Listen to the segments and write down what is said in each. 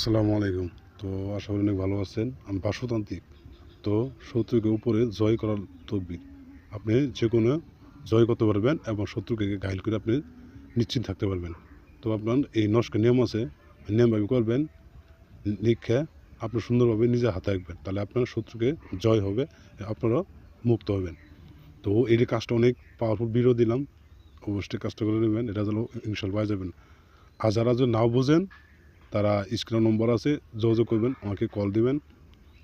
আসসালামু আলাইকুম। তো আশা করি অনেক ভালো আছেন। আমি বাসুতান্ত্রিক তো শত্রুকে উপরে জয় করার তদবির আপনি যে কোনো জয় করতে পারবেন এবং শত্রুকে ঘাইল করে আপনি নিশ্চিন্ত থাকতে পারবেন। তো আপনার এই নস্কের নিয়ম আছে নিয়মভাবে করবেন, লিখে আপনি সুন্দরভাবে নিজে হাতে রাখবেন। তাহলে আপনার শত্রুকে জয় হবে, আপনারা মুক্ত হবেন। তো এই কাজটা অনেক পাওয়ারফুল ভিডিও দিলাম। অবশ্যই কাজটা করে নেবেন, এটা যেন ইনশাল পাই যাবেন আর যারা যদি নাও বোঝেন তারা স্ক্রিন নম্বর আছে, যোগাযোগ করবেন, আমাকে কল দিবেন।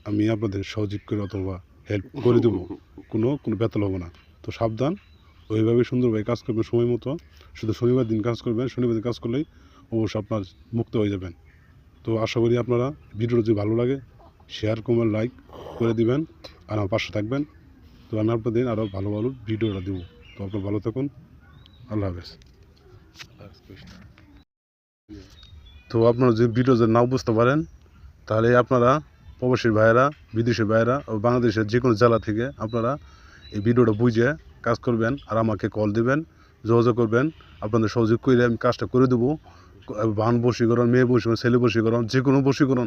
আমি আপনাদের সহযোগ করে অথবা হেল্প করে দেবো। কোনো কোনো বেতন হবে না। তো সাবধান, ওইভাবে সুন্দরভাবে কাজ করবেন সময় মতো। শুধু শনিবার দিন কাজ করবেন, শনিবার দিন কাজ করলেই অবশ্য আপনার মুক্ত হয়ে যাবেন। তো আশা করি আপনারা ভিডিওটা যদি ভালো লাগে শেয়ার কমেন্ট লাইক করে দিবেন আর আমার পাশে থাকবেন। তো আমি আপনাদের আরও ভালো ভালো ভিডিওটা দেবো। তো আপনার ভালো থাকুন। আল্লাহ হাফেজ। তো আপনারা যদি ভিডিও যদি নাও বুঝতে পারেন, তাহলে আপনারা প্রবাসী ভাইয়েরা, বিদেশি ভাইয়েরা ও বাংলাদেশের যে কোনো জেলা থেকে আপনারা এই ভিডিওটা বুঝে কাজ করবেন আর আমাকে কল দিবেন, যোগাযোগ করবেন। আপনাদের সহযোগ করে আমি কাজটা করে দেবো। বান বসীকরণ মেয়ে বসীকরণ ছেলে বসীকরণ যে কোনো বসীকরণ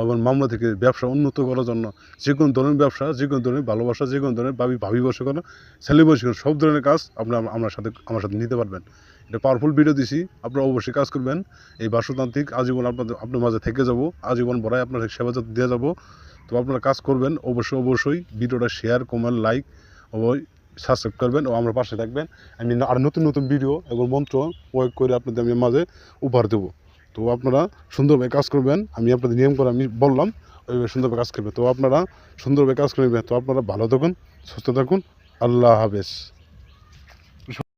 আবার মামলা থেকে ব্যবসা উন্নত করার জন্য যে কোনো ধরনের ব্যবসা যে কোনো ধরনের ভালোবাসা যে কোনো ধরনের ভাবি ভাবি বসীকরণ ছেলে বসীকরণ সব ধরনের কাজ আপনারা আমার সাথে আমার সাথে নিতে পারবেন। এটা পাওয়ারফুল ভিডিও দিছি। আপনারা অবশ্যই কাজ করবেন। এই বাসুতান্ত্রিক আজীবন আপনাদের আপনার মাঝে থেকে যাব। আজীবন বড়াই আপনার সেবা যত্ন দিয়ে যাব। তো আপনারা কাজ করবেন। অবশ্যই অবশ্যই ভিডিওটা শেয়ার কমেন্ট লাইক অবশ্যই সাবস্ক্রাইব করবেন ও আমার পাশে থাকবেন। আমি আর নতুন নতুন ভিডিও এবং মন্ত্র প্রয়োগ করে আপনাদের আমি মাঝে উপহার দেবো। তো আপনারা সুন্দরভাবে কাজ করবেন। আমি আপনাদের নিয়ম করে আমি বললাম, ওইভাবে সুন্দরভাবে কাজ করবেন। তো আপনারা সুন্দরভাবে কাজ করবেন তো আপনারা ভালো থাকুন, সুস্থ থাকুন। আল্লাহ হাফেজ।